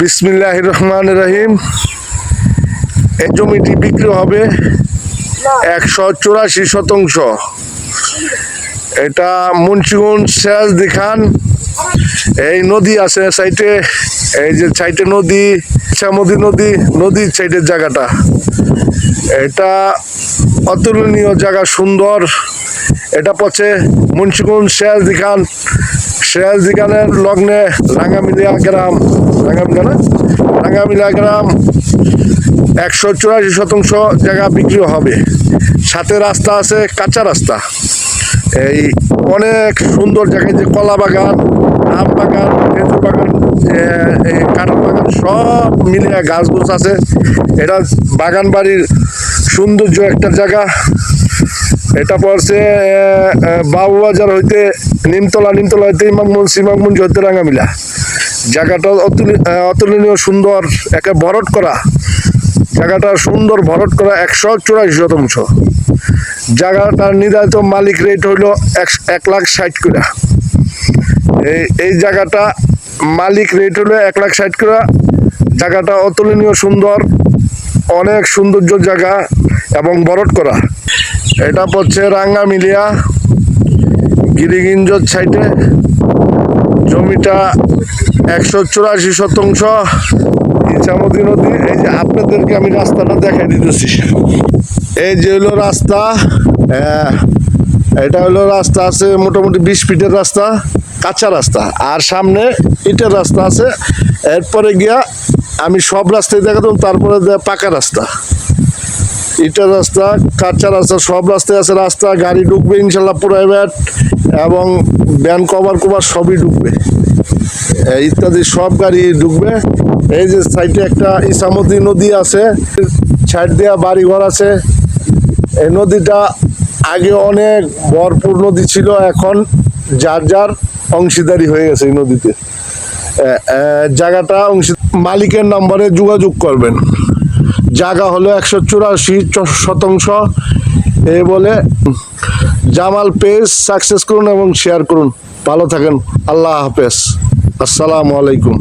বিসমিল্লাহ রহমান রহিম। এই জমিটি বিক্রি হবে একশো চুরাশি শতাংশ। এটা মুন্সিগঞ্জ শেষ দেখান। এই নদী আছে সাইটে, এই যে সাইটে নদী, শ্যামদী নদী, নদীর সাইডের জায়গাটা। এটা অতুলনীয় জায়গা, সুন্দর। এটা পছে মুন্সিগঞ্জ শেষ দিখান শেষ দিখানের লগ্নে রাঙ্গামিলিয়া গ্রাম। রাঙ্গামিলা না? রাঙ্গামিলা গ্রাম। একশো চুরাশি শতাংশ জায়গা বিক্রি হবে। সাথে রাস্তা আছে, কাঁচা রাস্তা। এই অনেক সুন্দর জায়গায় যে কলা বাগান, আম বাগান, খেজুর বাগান কাঁঠাল বাগান, সব মিলিয়ে গোছ আছে। এটা বাগান বাড়ির সৌন্দর্য একটা জায়গা। এটা পড়ছে বাবুবাজার হইতে নিমতলা নিমতলা হইতে ইমামগঞ্জ ইমামগঞ্জ হইতে রাঙ্গামিলা। জায়গাটা অতুল- অতুলনীয় সুন্দর, একে ভরট করা। জায়গাটা সুন্দর ভরট করা একশো চুরাশি শতাংশ। জায়গাটার নির্ধারিত মালিক রেট হইল এক- এক লাখ ষাট করে। এই এই জায়গাটা মালিক রেট হলো এক লাখ ষাট করে। জায়গাটা অতুলনীয় সুন্দর, অনেক সৌন্দর্য জায়গা এবং বরট করা। এটা পড়ছে রাঙ্গা মিলিয়া গিরিগিঞ্জর সাইডে। জমিটা একশো চুরাশি শতাংশ। ইচ্ছামতি নদী এই যে আপনাদেরকে আমি রাস্তাটা দেখাই দিতেছি। এই যে হলো রাস্তা হ্যাঁ, এটা হলো রাস্তা আছে মোটামুটি বিশ ফিটের রাস্তা কাঁচা রাস্তা। আর সামনে ইটের রাস্তা আছে। এরপরে গিয়া আমি সব রাস্তায় দেখাতাম তারপরে পাকা রাস্তা। ইটের রাস্তা, কাঁচা রাস্তা, সব রাস্তায় আছে রাস্তা, গাড়ি ঢুকবে ইনশাল্লাহ প্রাইভেট এবং ব্যান কভার কভার সবই ঢুকবে। ইত্যাদি সব গাড়ি ঢুকবে। এই যে সাইডে একটা ইসামতি নদী আছে সাইড দেওয়া বাড়ি ঘর আছে। এই নদীটা আগে অনেক ভরপুর নদী ছিল, এখন যার যার অংশীদারি হয়ে গেছে এই নদীতে। জায়গাটা অংশী মালিকের নম্বরে যোগাযোগ করবেন। জায়গা হলো একশো চুরাশি শতাংশ। এ বলে, জামাল পেজ, সাকসেস করুন এবং শেয়ার করুন। ভালো থাকেন। আল্লাহ হাফেজ। আসসালামু আলাইকুম।